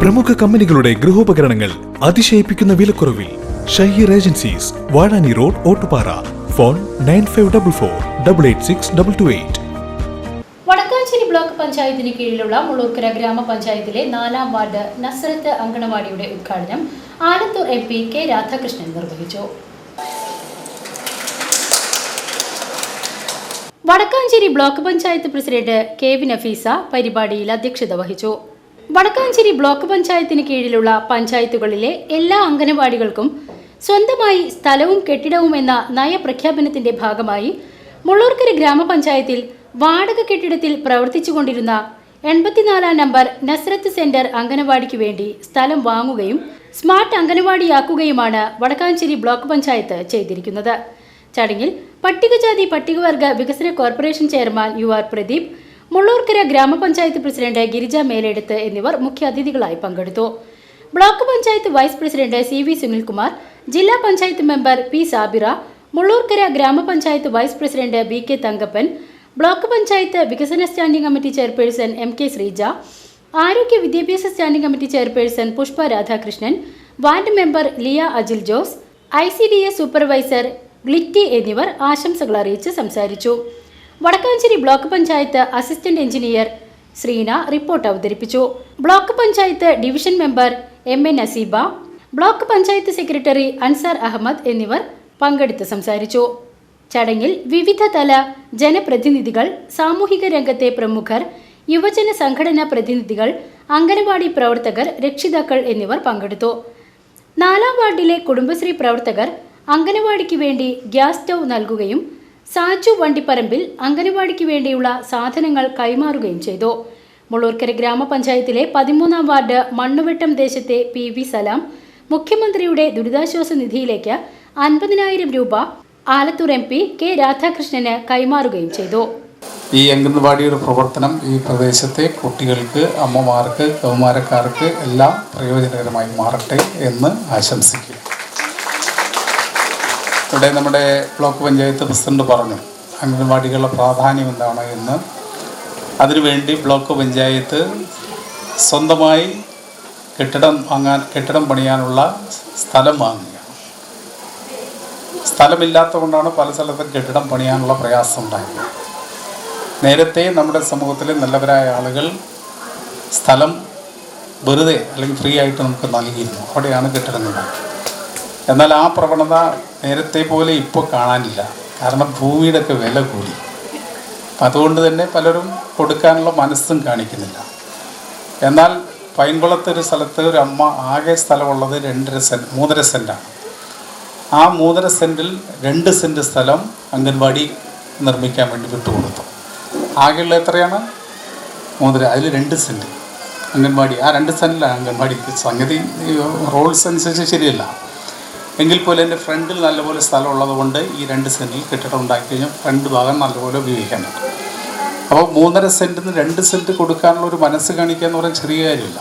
പ്രമുഖ കമ്പനികളുടെ ഗൃഹോപകരണങ്ങൾ അതിശയിപ്പിക്കുന്ന വിലക്കുറവിൽ Shaheer agencies Vazhani road Ottupara. Phone nine five double four double eight six double two eight. Vadakkanchery block പഞ്ചായത്തിന് കീഴിലുള്ള മുളൂക്കര ഗ്രാമപഞ്ചായത്തിലെ നാലാം വാർഡ് നസ്രത്ത് അങ്കണവാടിയുടെ ഉദ്ഘാടനം Alathur M P K Radhakrishnan നിർവഹിച്ചു. Vadakkanchery block panchayat president K V Nafeesa പരിപാടിയിൽ അധ്യക്ഷത വഹിച്ചു. വടക്കാഞ്ചേരി ബ്ലോക്ക് പഞ്ചായത്തിന് കീഴിലുള്ള പഞ്ചായത്തുകളിലെ എല്ലാ അംഗനവാടികൾക്കും സ്വന്തമായി സ്ഥലവും കെട്ടിടവും എന്ന നയപ്രഖ്യാപനത്തിന്റെ ഭാഗമായി മുള്ളൂർക്കര ഗ്രാമപഞ്ചായത്തിൽ വാടക കെട്ടിടത്തിൽ പ്രവർത്തിച്ചുകൊണ്ടിരുന്ന എൺപത്തിനാലാം നമ്പർ നസ്രത്ത് സെന്റർ അംഗനവാടിക്ക് വേണ്ടി സ്ഥലം വാങ്ങുകയും സ്മാർട്ട് അംഗനവാടിയാക്കുകയുമാണ് വടക്കാഞ്ചേരി ബ്ലോക്ക് പഞ്ചായത്ത് ചെയ്തിരിക്കുന്നത്. ചടങ്ങിൽ പട്ടികജാതി പട്ടികവർഗ വികസന corporation chairman U R Pradeep Mullurkara ഗ്രാമപഞ്ചായത്ത് പ്രസിഡന്റ് ഗിരിജ മേലെടുത്ത് എന്നിവർ മുഖ്യാതിഥികളായി പങ്കെടുത്തു. Block panchayat vice president C V Sunilkumar ജില്ലാ പഞ്ചായത്ത് മെമ്പർ പി സാബിറ മുള്ളൂർക്കര ഗ്രാമപഞ്ചായത്ത് vice president B K Thankappan block panchayat വികസന standing committee chairperson M K Sreeja ആരോഗ്യ വിദ്യാഭ്യാസ standing committee chairperson Pushpa Radhakrishnan ward member Liya Ajil Jose I C D S supervisor Glitty എന്നിവർ ആശംസകൾ അറിയിച്ച് സംസാരിച്ചു. Vadakkanchery block panchayat assistant engineer Sreena report അവതരിപ്പിച്ചു. Block panchayat division member M A Naseeba block panchayat secretary Ansar Ahammed എന്നിവർ പങ്കെടുത്ത് സംസാരിച്ചു. ചടങ്ങിൽ വിവിധ തല ജനപ്രതിനിധികൾ സാമൂഹിക രംഗത്തെ പ്രമുഖർ യുവജന സംഘടനാ പ്രതിനിധികൾ അംഗനവാടി പ്രവർത്തകർ രക്ഷിതാക്കൾ എന്നിവർ പങ്കെടുത്തു. നാലാം വാർഡിലെ കുടുംബശ്രീ പ്രവർത്തകർ അംഗനവാടിക്ക് വേണ്ടി ഗ്യാസ് സ്റ്റൗ നൽകുകയും സാജു വണ്ടിപ്പറമ്പിൽ അംഗനവാടിക്ക് വേണ്ടിയുള്ള സാധനങ്ങൾ കൈമാറുകയും ചെയ്തു. മുള്ളൂർക്കര ഗ്രാമപഞ്ചായത്തിലെ പതിമൂന്നാം വാർഡ് മണ്ണുവെട്ടം ദേശത്തെ പി വി സലാം മുഖ്യമന്ത്രിയുടെ ദുരിതാശ്വാസ നിധിയിലേക്ക് അൻപതിനായിരം രൂപ ആലത്തൂർ എം പി കെ രാധാകൃഷ്ണന് കൈമാറുകയും ചെയ്തു. ഈ അംഗൻവാടിയുടെ പ്രവർത്തനം ഈ പ്രദേശത്തെ കുട്ടികൾക്ക് അമ്മമാർക്ക് കൗമാരക്കാർക്ക് എല്ലാം പ്രയോജനകരമായി മാറട്ടെ എന്ന് ആശംസിക്കുക ഇവിടെ നമ്മുടെ ബ്ലോക്ക് പഞ്ചായത്ത് പ്രസിഡന്റ് പറഞ്ഞു അംഗൻവാടികളുടെ പ്രാധാന്യം എന്താണ് എന്ന്. അതിനുവേണ്ടി ബ്ലോക്ക് പഞ്ചായത്ത് സ്വന്തമായി കെട്ടിടം വാങ്ങാൻ കെട്ടിടം പണിയാനുള്ള സ്ഥലം വാങ്ങുക സ്ഥലമില്ലാത്തതുകൊണ്ടാണ് പല സ്ഥലത്തും കെട്ടിടം പണിയാനുള്ള പ്രയാസം ഉണ്ടായത്. നേരത്തെ നമ്മുടെ സമൂഹത്തിലെ നല്ലവരായ ആളുകൾ സ്ഥലം വെറുതെ അല്ലെങ്കിൽ ഫ്രീ ആയിട്ട് നമുക്ക് നൽകിയിരുന്നു. അവിടെയാണ് കെട്ടിടങ്ങൾ എന്നാൽ ആ പ്രവണത നേരത്തെ പോലെ ഇപ്പോൾ കാണാനില്ല. കാരണം ഭൂമിയുടെ ഒക്കെ വില കൂടി. അതുകൊണ്ട് തന്നെ പലരും കൊടുക്കാനുള്ള മനസ്സും കാണിക്കുന്നില്ല. എന്നാൽ പൈൻകുളത്ത് ഒരു സ്ഥലത്ത് ഒരു അമ്മ ആകെ സ്ഥലമുള്ളത് രണ്ടര സെന്റ് മൂന്നര സെന്റാണ്. ആ മൂന്നര സെന്റിൽ രണ്ട് സെന്റ് സ്ഥലം അംഗൻവാടി നിർമ്മിക്കാൻ വേണ്ടി വിട്ടുകൊടുത്തു. ആകെയുള്ള എത്രയാണ്? മൂന്നര അതിൽ രണ്ട് സെന്റ് അംഗൻവാടി. ആ രണ്ട് സെന്റിലാണ് അംഗൻവാടി സംഗതി റോൾസ് അനുസരിച്ച് ശരിയല്ല. എങ്കിൽ പോലും എന്റെ ഫ്രണ്ടിൽ നല്ലപോലെ സ്ഥലം ഉള്ളതുകൊണ്ട് ഈ രണ്ട് സെന്റിൽ കെട്ടിടം ഉണ്ടാക്കി കഴിഞ്ഞാൽ ഫ്രണ്ട് ഭാഗം നല്ലപോലെ ഉപയോഗിക്കാൻ പറ്റും. അപ്പോൾ മൂന്നര സെന്റിൽ നിന്ന് രണ്ട് സെന്റ് കൊടുക്കാനുള്ള ഒരു മനസ്സ് കാണിക്കുക എന്ന് പറയാൻ ചെറിയ കാര്യമില്ല.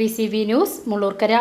B C B news Mullurkara.